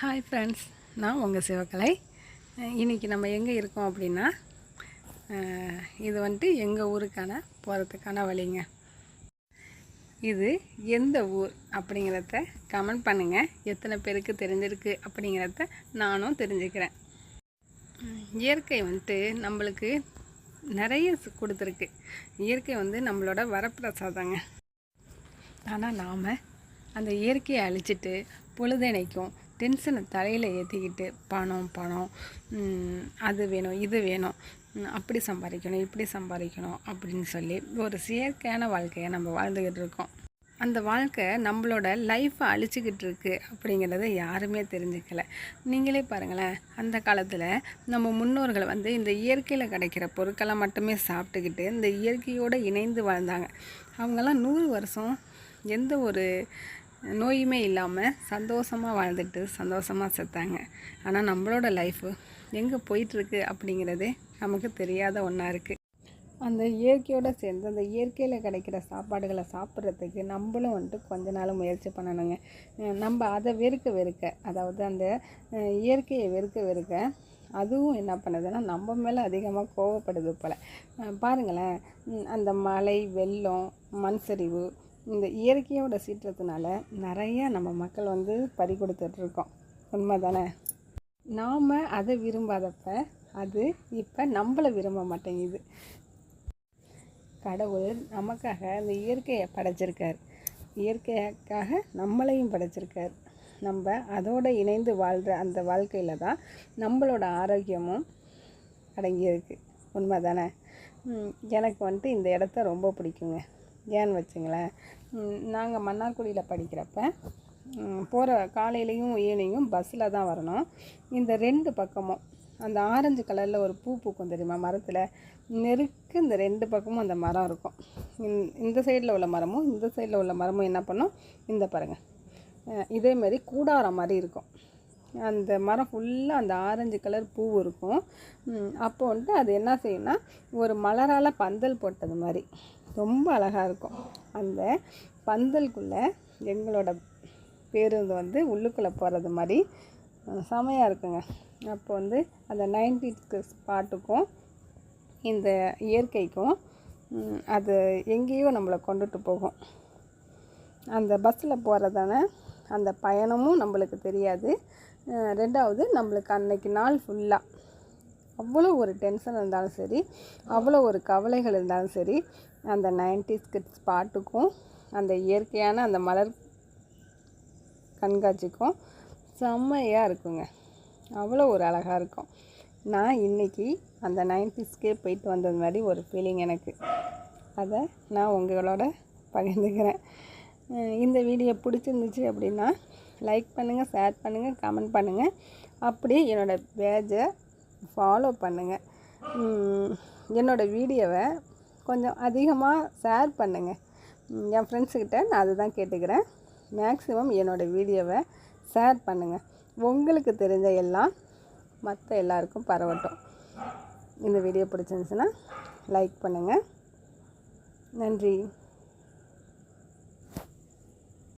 Hi friends நான் உங்கள் சிவகலை. இன்றைக்கி நம்ம எங்கே இருக்கோம் அப்படின்னா இது வந்துட்டு எங்கள் ஊருக்கான போகிறதுக்கான வழிங்க. இது எந்த ஊர் அப்படிங்கிறத கமெண்ட் பண்ணுங்கள் எத்தனை பேருக்கு தெரிஞ்சிருக்கு அப்படிங்கிறத நானும் தெரிஞ்சுக்கிறேன். இயற்கை வந்துட்டு நம்மளுக்கு நிறைய கொடுத்துருக்கு. இயற்கை வந்து நம்மளோட வரப்பிரசாதங்க. ஆனால் நாம் அந்த இயற்கையை அழிச்சிட்டு பொழுதனைக்கும் டென்ஷனை தலையில் ஏற்றிக்கிட்டு பணம் பணம் அது வேணும் இது வேணும் அப்படி சம்பாதிக்கணும் இப்படி சம்பாதிக்கணும் அப்படின்னு சொல்லி ஒரு செயற்கையான வாழ்க்கையை நம்ம வாழ்ந்துக்கிட்டு இருக்கோம். அந்த வாழ்க்கை நம்மளோட லைஃப்பை அழிச்சிக்கிட்டு இருக்கு அப்படிங்கிறத யாருமே தெரிஞ்சுக்கல. நீங்களே பாருங்களேன் அந்த காலத்தில் நம்ம முன்னோர்கள் வந்து இந்த இயற்கையில் கிடைக்கிற பொருட்களை மட்டுமே சாப்பிட்டுக்கிட்டு இந்த இயற்கையோடு இணைந்து வாழ்ந்தாங்க. அவங்கெல்லாம் நூறு வருஷம் எந்த ஒரு நோயுமே இல்லாமல் சந்தோஷமாக வாழ்ந்துட்டு சந்தோஷமாக செத்தாங்க. ஆனால் நம்மளோட லைஃபு எங்கே போயிட்டுருக்கு அப்படிங்கிறதே நமக்கு தெரியாத ஒன்றா இருக்குது அந்த இயற்கையோடு சேர்ந்து அந்த இயற்கையில் கிடைக்கிற சாப்பாடுகளை சாப்பிட்றதுக்கு நம்மளும் வந்துட்டு கொஞ்ச நாள் முயற்சி பண்ணணுங்க. நம்ம அதை வெறுக்க வெறுக்க அதாவது அந்த இயற்கையை வெறுக்க வெறுக்க அதுவும் என்ன பண்ணுதுன்னா நம்ம மேலே அதிகமாக கோவப்படுது போல். பாருங்களேன் அந்த மழை வெள்ளம் மண் சரிவு இந்த இயற்கையோட சீற்றத்தினால நிறைய நம்ம மக்கள் வந்து பறி கொடுத்துட்ருக்கோம். உண்மை தானே நாம் அதை விரும்பாதப்ப அது இப்போ நம்மளை விரும்ப மாட்டேங்குது. கடவுள் நமக்காக அந்த இயற்கையை படைச்சிருக்கார். இயற்கைக்காக நம்மளையும் படைச்சிருக்கார். நம்ம அதோடு இணைந்து வாழ்கிற அந்த வாழ்க்கையில் தான் நம்மளோட ஆரோக்கியமும் அடங்கியிருக்கு. உண்மை தானே எனக்கு வந்துட்டு இந்த இடத்த ரொம்ப பிடிக்குங்க. ஏன்னு வச்சுங்களேன். நாங்கள் மன்னார்குடியில் படிக்கிறப்ப போகிற காலையிலையும் ஈவினிங்கும் பஸ்ஸில் தான் வரணும். இந்த ரெண்டு பக்கமும் அந்த ஆரஞ்சு கலரில் ஒரு பூ பூக்கும் தெரியுமா மரத்தில்? நெருக்க இந்த ரெண்டு பக்கமும் அந்த மரம் இருக்கும். இந்த- இந்த சைடில் உள்ள மரமும் இந்த சைடில் உள்ள மரமும் என்ன பண்ணும்? இந்த பாருங்கள் இதேமாரி கூடாரம் மாதிரி இருக்கும். அந்த மரம் ஃபுல்லாக அந்த ஆரஞ்சு கலர் பூ இருக்கும். அப்போ வந்துட்டு அது என்ன செய்யும்னா ஒரு மலரால் பந்தல் போட்டது மாதிரி ரொம்ப அழகாக இருக்கும். அந்த பந்தலுக்குள்ளே எங்களோட பேருந்து வந்து உள்ளுக்குள்ளே போகிறது மாதிரி செமையாக இருக்குங்க. அப்போ வந்து அந்த நைன்டி ஸ்பாட்டுக்கும் இந்த இயற்கைக்கும் அது எங்கேயோ நம்மளை கொண்டுட்டு போகும். அந்த பஸ்ஸில் போகிறதான அந்த பயணமும் நம்மளுக்கு தெரியாது. ரெண்டாவது நம்மளுக்கு அன்னைக்கு நாள் ஃபுல்லாக அவ்வளோ ஒரு டென்ஷன் இருந்தாலும் சரி அவ்வளோ ஒரு கவலைகள் இருந்தாலும் சரி அந்த நைன்டிஸ் கிட்ஸ் பாட்டுக்கும் அந்த இயற்கையான அந்த மலர் கண்காட்சிக்கும் செம்மையாக இருக்குங்க. அவ்வளோ ஒரு அழகாக இருக்கும். நான் இன்னைக்கு அந்த நைன்டிஸ்க்கே போயிட்டு வந்தது மாதிரி ஒரு ஃபீலிங் எனக்கு. அதை நான் உங்களோட பகிர்ந்துக்கிறேன். இந்த வீடியோ பிடிச்சிருந்துச்சு அப்படின்னா லைக் பண்ணுங்கள் ஷேர் பண்ணுங்கள் கமெண்ட் பண்ணுங்கள் அப்படியே என்னோடய பேஜை ஃபாலோ பண்ணுங்கள் என்னோடய வீடியோவை கொஞ்சம் அதிகமாக ஷேர் பண்ணுங்கள் என் ஃப்ரெண்ட்ஸுக்கிட்ட நான் அதுதான் கேட்டுக்கிறேன். மேக்ஸிமம் என்னோடய வீடியோவை ஷேர் பண்ணுங்கள் உங்களுக்கு தெரிஞ்ச எல்லாம் மற்ற எல்லாருக்கும் பரவட்டும். இந்த வீடியோ பிடிச்சிருந்துச்சுன்னா லைக் பண்ணுங்கள் நன்றி.